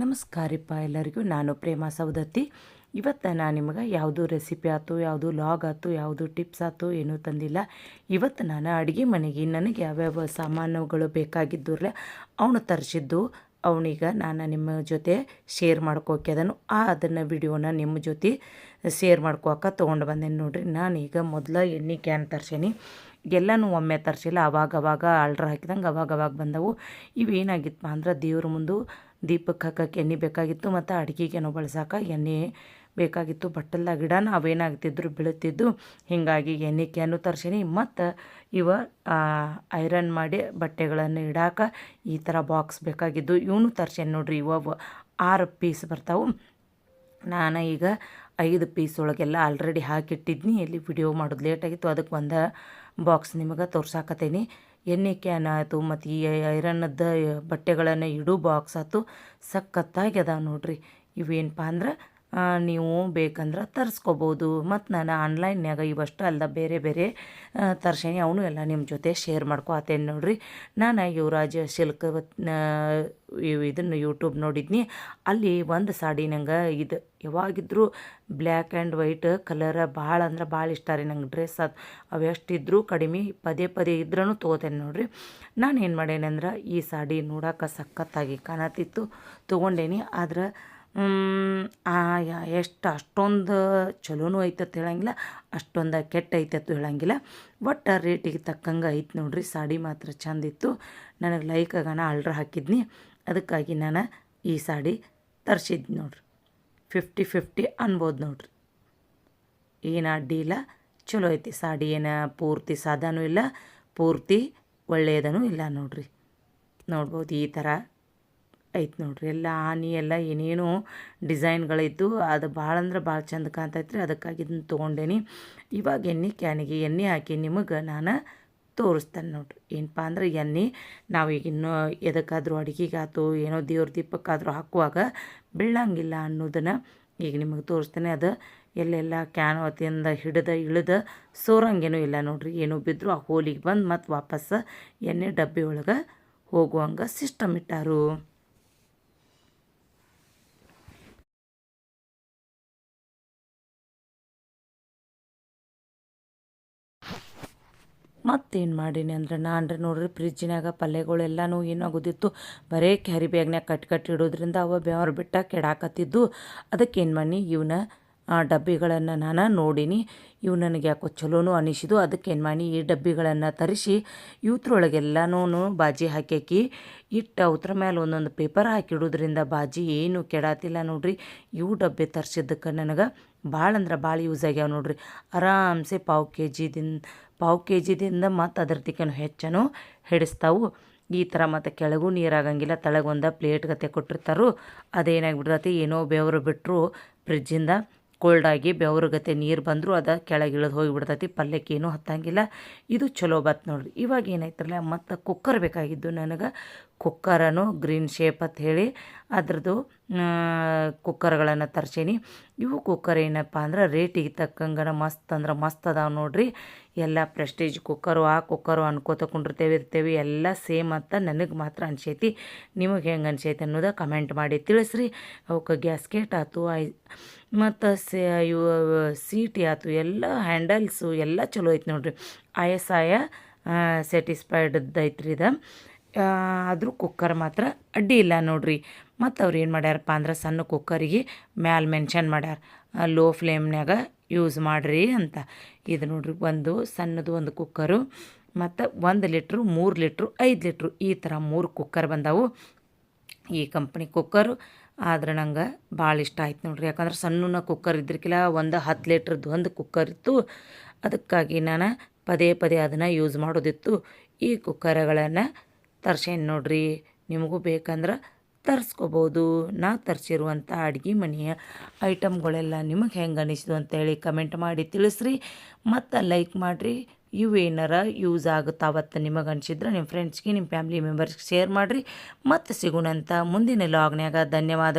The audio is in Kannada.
ನಮಸ್ಕಾರಪ್ಪ ಎಲ್ಲರಿಗೂ. ನಾನು ಪ್ರೇಮ ಸೌದತ್ತಿ ಇವತ್ತು ನಾನು ನಿಮಗೆ ಯಾವುದು ರೆಸಿಪಿ ಆಯ್ತು, ಯಾವುದು ಲಾಗ್ ಆಯ್ತು, ಯಾವುದು ಟಿಪ್ಸ್ ಆಯ್ತು ಏನೂ ತಂದಿಲ್ಲ. ಇವತ್ತು ನಾನು ಅಡುಗೆ ಮನೆಗೆ ನನಗೆ ಯಾವ್ಯಾವ ಸಾಮಾನುಗಳು ಬೇಕಾಗಿದ್ದರೆ ಅವನು ತರಿಸಿದ್ದು. ಅವನೀಗ ನಾನು ನಿಮ್ಮ ಜೊತೆ ಶೇರ್ ಮಾಡ್ಕೋಕೆ ಆ ಅದನ್ನು ವಿಡಿಯೋನ ನಿಮ್ಮ ಜೊತೆ ಶೇರ್ ಮಾಡ್ಕೋಕೆ ತೊಗೊಂಡು ಬಂದೇನೆ ನೋಡಿರಿ. ನಾನೀಗ ಮೊದಲ ಎಣ್ಣೆ ಕ್ಯಾನ್ ತರ್ಸೇನಿ. ಎಲ್ಲನೂ ಒಮ್ಮೆ ತರಿಸಿಲ್ಲ. ಅವಾಗ ಅವಾಗ ಹಾಕಿದಂಗೆ ಅವಾಗ ಅವಾಗ ಬಂದವು. ಇವೇನಾಗಿತ್ತಪ್ಪ ಅಂದ್ರೆ ದೇವ್ರ ಮುಂದೆ ದೀಪಕ್ಕೆ ಹಾಕಕ್ಕೆ ಎಣ್ಣೆ ಬೇಕಾಗಿತ್ತು ಮತ್ತು ಅಡುಗೆಗೇನೋ ಬಳಸೋಕೆ ಎಣ್ಣೆ ಬೇಕಾಗಿತ್ತು. ಬಟ್ಟಲ್ದಾಗ ಗಿಡ ಅವೇನಾಗ್ತಿದ್ರು ಬೀಳುತ್ತಿದ್ದು. ಹೀಗಾಗಿ ಎಣ್ಣೆ ಕ್ಯಾನು ತರ್ಸೀನಿ ಮತ್ತು ಇವ ಐರನ್ ಮಾಡಿ ಬಟ್ಟೆಗಳನ್ನು ಇಡಾಕ ಈ ಥರ ಬಾಕ್ಸ್ ಬೇಕಾಗಿದ್ದು. ಇವನು ತರ್ಸೇನಿ ನೋಡ್ರಿ, ಇವ ಆರು ಪೀಸ್ ಬರ್ತಾವೆ. ನಾನು ಈಗ ಐದು ಪೀಸ್ ಒಳಗೆಲ್ಲ ಆಲ್ರೆಡಿ ಹಾಕಿಟ್ಟಿದ್ನಿ. ಇಲ್ಲಿ ವಿಡಿಯೋ ಮಾಡೋದು ಲೇಟಾಗಿತ್ತು ಅದಕ್ಕೆ ಒಂದು ಬಾಕ್ಸ್ ನಿಮಗೆ ತೋರ್ಸಾಕತ್ತೀನಿ. ಎಣ್ಣೆ ಕ್ಯಾನ್ ಆಯಿತು ಮತ್ತು ಈ ಐರನ್ನದ್ದು ಬಟ್ಟೆಗಳನ್ನು ಇಡೋ ಬಾಕ್ಸ್ ಆಯ್ತು ಸಖತ್ತಾಗಿ ಅದಾವೆ ನೋಡ್ರಿ. ಇವೇನಪ್ಪ ಅಂದ್ರೆ ನೀವು ಬೇಕಂದ್ರೆ ತರಿಸ್ಕೋಬೋದು. ಮತ್ತು ನಾನು ಆನ್ಲೈನ್ಯಾಗ ಇವಷ್ಟು ಅಲ್ಲ ಬೇರೆ ಬೇರೆ ತರ್ಸೇನಿ. ಅವನು ಎಲ್ಲ ನಿಮ್ಮ ಜೊತೆ ಶೇರ್ ಮಾಡ್ಕೊತೇನೆ ನೋಡ್ರಿ. ನಾನು ಯುವರಾಜ ಸಿಲ್ಕ್ ಇದನ್ನು ಯೂಟ್ಯೂಬ್ ನೋಡಿದ್ನಿ. ಅಲ್ಲಿ ಒಂದು ಸಾಡಿ ನಂಗೆ ಇದು ಯಾವಾಗಿದ್ರೂ ಬ್ಲ್ಯಾಕ್ ಆ್ಯಂಡ್ ವೈಟ್ ಕಲರ ಭಾಳ ಅಂದ್ರೆ ಭಾಳ ಇಷ್ಟ ರೀ ನಂಗೆ ಡ್ರೆಸ್ ಅದು. ಅವು ಕಡಿಮೆ ಪದೇ ಪದೇ ಇದ್ರೂ ತೊಗೋತೇನೆ ನೋಡ್ರಿ. ನಾನು ಏನು ಮಾಡೇನಂದ್ರೆ ಈ ಸಾಡಿ ನೋಡೋಕೆ ಸಖತ್ತಾಗಿ ಕಾಣತಿತ್ತು. ತೊಗೊಂಡೇನಿ. ಆದ್ರೆ ಎಷ್ಟು, ಅಷ್ಟೊಂದು ಚಲೋನೂ ಐತತ್ತು ಹೇಳಂಗಿಲ್ಲ, ಅಷ್ಟೊಂದು ಕೆಟ್ಟ ಐತತ್ತು ಹೇಳಂಗಿಲ್ಲ. ಒಟ್ಟು ರೇಟಿಗೆ ತಕ್ಕಂಗೆ ಐತೆ ನೋಡ್ರಿ, ಸಾಡಿ ಮಾತ್ರ ಚಂದಿತ್ತು ನನಗೆ ಲೈಕ್ ಆಗೋಣ ಆಲ್ಡ್ರ್ ಹಾಕಿದ್ನಿ. ಅದಕ್ಕಾಗಿ ನಾನು ಈ ಸಾಡಿ ತರಿಸಿದ್ನಿ ನೋಡ್ರಿ. ಫಿಫ್ಟಿ ಫಿಫ್ಟಿ ಅನ್ಬೋದು ನೋಡ್ರಿ. ಏನು ಅಡ್ಡಿ ಇಲ್ಲ ಚಲೋ ಐತಿ. ಸಾಡಿ ಏನು ಪೂರ್ತಿ ಸಾದಾನೂ ಇಲ್ಲ, ಪೂರ್ತಿ ಒಳ್ಳೆಯದನೂ ಇಲ್ಲ ನೋಡ್ರಿ. ನೋಡ್ಬೋದು ಈ ಥರ ಐತೆ ನೋಡ್ರಿ. ಎಲ್ಲ ಆನಿ, ಎಲ್ಲ ಏನೇನೋ ಡಿಸೈನ್ಗಳಿದ್ದು, ಅದು ಭಾಳ ಅಂದ್ರೆ ಭಾಳ ಚಂದ ಕಾಣ್ತೈತ್ರಿ. ಅದಕ್ಕಾಗಿ ಇದನ್ನು ತೊಗೊಂಡೇನಿ. ಇವಾಗ ಎಣ್ಣೆ ಕ್ಯಾನಿಗೆ ಎಣ್ಣೆ ಹಾಕಿ ನಿಮಗೆ ನಾನು ತೋರಿಸ್ತೇನೆ ನೋಡ್ರಿ. ಏನಪ್ಪ ಅಂದ್ರೆ ಎಣ್ಣೆ ಈಗ ಇನ್ನೂ ಎದಕ್ಕಾದರೂ ಅಡುಗೆಗಾತು, ಏನೋ ದೇವ್ರ ದೀಪಕ್ಕಾದರೂ ಹಾಕುವಾಗ ಬೀಳಂಗಿಲ್ಲ ಅನ್ನೋದನ್ನು ಈಗ ನಿಮಗೆ ತೋರಿಸ್ತೇನೆ. ಅದು ಎಲ್ಲೆಲ್ಲ ಕ್ಯಾನ್ ಹೊತ್ತಿಂದ ಹಿಡಿದ, ಇಳಿದ ಸೋರಂಗೇನೂ ಇಲ್ಲ ನೋಡ್ರಿ. ಏನೋ ಬಿದ್ದರೂ ಆ ಹೋಲಿಗೆ ಬಂದು ಮತ್ತು ವಾಪಸ್ ಎಣ್ಣೆ ಡಬ್ಬಿ ಒಳಗೆ ಹೋಗುವಂಗೆ ಸಿಸ್ಟಮ್ ಇಟ್ಟಾರು. ಮತ್ತೇನು ಮಾಡೀನಿ ಅಂದ್ರೆ ನಾನು ಅಂದ್ರೆ ನೋಡ್ರಿ ಫ್ರಿಜ್ಜಿನಾಗ ಪಲ್ಯಗಳೆಲ್ಲನೂ ಏನಾಗೋದಿತ್ತು ಬರೇ ಕ್ಯಾರಿ ಬ್ಯಾಗ್ನಾಗ ಕಟ್ ಕಟ್ಟಿ ಇಡೋದ್ರಿಂದ ಅವ ಬೆವರು ಬಿಟ್ಟ ಕೆಡಾಕತ್ತಿದ್ದು. ಅದಕ್ಕೆ ಏನು ಮಾಡಿ ಇವನ್ನ ಡಬ್ಬಿಗಳನ್ನು ನಾನು ನೋಡೀನಿ. ಇವು ನನಗೆ ಯಾಕೋ ಚಲೋನು ಅನಿಸಿದು ಅದಕ್ಕೆ ಏನು ಮಾಡಿ ಈ ಡಬ್ಬಿಗಳನ್ನು ತರಿಸಿ ಇವತ್ರೊಳಗೆಲ್ಲನೂ ಬಾಜಿ ಹಾಕ್ಯಾಕಿ ಇಟ್ಟು ಅವ್ರ ಮೇಲೆ ಒಂದೊಂದು ಪೇಪರ್ ಹಾಕಿಡೋದ್ರಿಂದ ಬಾಜಿ ಏನು ಕೆಡಾತಿಲ್ಲ ನೋಡ್ರಿ. ಇವು ಡಬ್ಬಿ ತರಿಸಿದ್ದಕ್ಕೆ ನನಗೆ ಭಾಳ ಅಂದ್ರೆ ಭಾಳ ಯೂಸ್ ಆಗ್ಯಾವ ನೋಡ್ರಿ. ಆರಾಮ್ಸೆ ಪಾವು ಕೆ ಜಿದಿಂದ ಪಾವು ಕೆ ಜಿದಿಂದ ಮತ್ತು ಅದ್ರ ಹೆಚ್ಚನು ಹಿಡಿಸ್ತಾವು. ಈ ಥರ ಮತ್ತು ಕೆಳಗೂ ನೀರಾಗಂಗಿಲ್ಲ ತಳಗೊಂದ ಪ್ಲೇಟ್ ಗತೆ ಕೊಟ್ಟಿರ್ತಾರೋ. ಅದೇನಾಗ್ಬಿಡ್ತೈತಿ, ಏನೋ ಬೆವರು ಬಿಟ್ಟರು ಫ್ರಿಜ್ಜಿಂದ ಕೋಲ್ಡಾಗಿ ಗತೆ ನೀರು ಬಂದರೂ ಅದು ಕೆಳಗೆ ಇಳಿದು ಹೋಗಿಬಿಡ್ತೈತಿ, ಪಲ್ಯಕ್ಕೆ ಏನೂ ಹತ್ತಂಗಿಲ್ಲ. ಇದು ಚಲೋ ಬತ್ ನೋಡ್ರಿ. ಇವಾಗ ಏನಾಯ್ತಲ್ಲ, ಮತ್ತು ಕುಕ್ಕರ್ ಬೇಕಾಗಿದ್ದು ನನಗೆ. ಕುಕ್ಕರನು ಗ್ರೀನ್ ಶೇಪ್ ಅಂತ ಹೇಳಿ, ಅದ್ರದ್ದು ಕುಕ್ಕರ್ಗಳನ್ನು ತರ್ಸೀನಿ. ಇವು ಕುಕ್ಕರ್ ಏನಪ್ಪ ಅಂದ್ರೆ ರೇಟಿಗೆ ತಕ್ಕಂಗನ ಮಸ್ತ್ ಅಂದ್ರೆ ಮಸ್ತ್ ಅದಾವೆ ನೋಡ್ರಿ. ಎಲ್ಲ ಪ್ರೆಸ್ಟೀಜ್ ಕುಕ್ಕರು, ಆ ಕುಕ್ಕರು ಅನ್ಕೋತ ಕುಂಡಿರ್ತೇವೆ, ಇರ್ತೇವೆ, ಎಲ್ಲ ಸೇಮ್ ಅಂತ ನನಗೆ ಮಾತ್ರ ಅನ್ಸೈತಿ. ನಿಮಗೆ ಹೆಂಗೆ ಅನ್ಸೈತಿ ಅನ್ನೋದು ಕಮೆಂಟ್ ಮಾಡಿ ತಿಳಿಸ್ರಿ. ಅವಕ್ಕೆ ಗ್ಯಾಸ್ಕೆಟ್ ಆಯ್ತು ಐ ಮತ್ತು ಇವು ಸೀಟಿ ಆಯ್ತು ಎಲ್ಲ ಹ್ಯಾಂಡಲ್ಸು ಎಲ್ಲ ಚಲೋ ಐತೆ ನೋಡಿರಿ. ಆಯಸಾಯ ಸ್ಯಾಟಿಸ್ಫೈಡ್ ಐತ್ರಿ ಇದು. ಆದರೂ ಕುಕ್ಕರ್ ಮಾತ್ರ ಅಡ್ಡಿ ಇಲ್ಲ ನೋಡ್ರಿ. ಮತ್ತು ಅವ್ರು ಏನು ಮಾಡ್ಯಾರಪ್ಪ ಅಂದ್ರೆ ಸಣ್ಣ ಕುಕ್ಕರಿಗೆ ಮ್ಯಾಲೆ ಮೆನ್ಷನ್ ಮಾಡ್ಯಾರ. ಲೋ ಫ್ಲೇಮ್ನಾಗ ಯೂಸ್ ಮಾಡಿರಿ ಅಂತ. ಇದು ನೋಡ್ರಿ ಒಂದು ಸಣ್ಣದು ಒಂದು ಕುಕ್ಕರು ಮತ್ತು ಒಂದು ಲೀಟ್ರು ಮೂರು ಲೀಟ್ರು ಐದು ಲೀಟ್ರು ಈ ಥರ ಮೂರು ಕುಕ್ಕರ್ ಬಂದವು. ಈ ಕಂಪ್ನಿ ಕುಕ್ಕರು ಆದ್ರೆ ನಂಗೆ ಭಾಳ ಇಷ್ಟ ಆಯ್ತು ನೋಡ್ರಿ. ಯಾಕಂದ್ರೆ ಸಣ್ಣ ಕುಕ್ಕರ್ ಇದ್ರಕಿಲ್ಲ, ಒಂದು ಹತ್ತು ಲೀಟ್ರದ್ದು ಒಂದು ಕುಕ್ಕರ್ ಇತ್ತು. ಅದಕ್ಕಾಗಿ ನಾನು ಪದೇ ಪದೇ ಅದನ್ನು ಯೂಸ್ ಮಾಡೋದಿತ್ತು. ಈ ಕುಕ್ಕರ್ಗಳನ್ನು ತರ್ಸೇನು ನೋಡ್ರಿ. ನಿಮಗೂ ಬೇಕಂದ್ರೆ ತರಿಸ್ಕೋಬೋದು. ನಾ ತರಿಸಿರುವಂಥ ಅಡುಗೆ ಮನೆಯ ಐಟಮ್ಗಳೆಲ್ಲ ನಿಮಗೆ ಹೆಂಗೆ ಅನಿಸಿತು ಅಂತೇಳಿ ಕಮೆಂಟ್ ಮಾಡಿ ತಿಳಿಸ್ರಿ. ಮತ್ತು ಲೈಕ್ ಮಾಡಿರಿ. ಇವೇನಾರ ಯೂಸ್ ಆಗುತ್ತಾವತ್ತು ನಿಮಗೆ ಅನಿಸಿದ್ರೆ ನಿಮ್ಮ ಫ್ರೆಂಡ್ಸ್ಗೆ ನಿಮ್ಮ ಫ್ಯಾಮಿಲಿ ಮೆಂಬರ್ಸ್ಗೆ ಶೇರ್ ಮಾಡಿರಿ. ಮತ್ತು ಸಿಗೋಣಂತ ಮುಂದಿನ ಲಾಗ್ನ್ಯಾಗ ಧನ್ಯವಾದ.